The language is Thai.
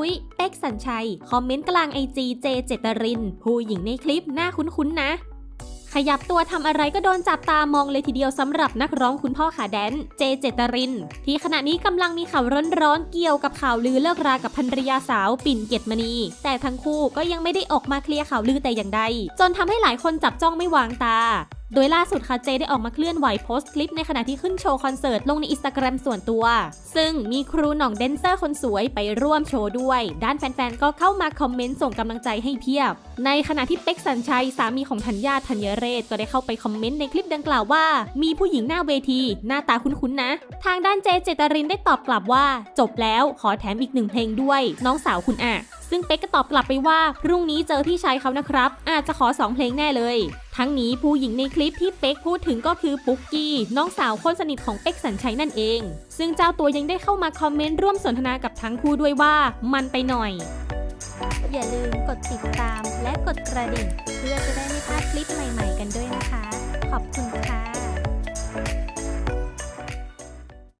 อุ๊ยเป๊กสัญชัย คอมเมนต์กลางไอจีเจเจตริน ผู้หญิงในคลิปหน้าคุ้นๆนะ ขยับตัวทำอะไรก็โดนจับตามองเลยทีเดียวสำหรับนักร้องคุณพ่อขาแดน เจเจตริน ที่ขณะนี้กำลังมีข่าวร้อนๆเกี่ยวกับข่าวลือเลิกรากับภรรยาสาวปิ่นเกตมณี แต่ทั้งคู่ก็ยังไม่ได้ออกมาเคลียร์ข่าวลือแต่อย่างใด จนทำให้หลายคนจับจ้องไม่วางตา โดยล่าสุดค่ะเจได้ออกมาเคลื่อนไหวโพสต์คลิปในขณะที่ขึ้นโชว์คอนเสิร์ตลงในอินสตาแกรมส่วนตัว ซึ่งมีครูหน่องแดนเซอร์คนสวยไปร่วมโชว์ด้วย ด้านแฟนๆ ก็เข้ามาคอมเมนต์ส่งกำลังใจให้เพียบ ในขณะที่เป็กสัญชัยสามีของธัญญาธัญเรศก็ได้เข้าไปคอมเมนต์ในคลิปดังกล่าวว่า มีผู้หญิงหน้าเวที หน้าตาคุ้นๆนะ ทางด้านเจเจตรินได้ตอบกลับว่า จบแล้วขอแถมอีกหนึ่งเพลงด้วย น้องสาวคุณอะ ซึ่งเป๊กก็ตอบกลับไปว่าพรุ่งนี้เจอพี่ชายเขานะครับ อาจจะขอ 2 เพลงแน่เลย ทั้งนี้ผู้หญิงในคลิปที่เป๊กพูดถึงก็คือปุ๊กกี้ น้องสาวคนสนิทของเป๊กสัญชัยนั่นเอง ซึ่งเจ้าตัวยังได้เข้ามาคอมเมนต์ร่วมสนทนากับทั้งคู่ด้วยว่ามันไปหน่อย อย่าลืมกดติดตามและกดกระดิ่ง เพื่อจะได้ไม่พลาดคลิปใหม่ ๆ กันด้วยนะคะ ขอบคุณค่ะ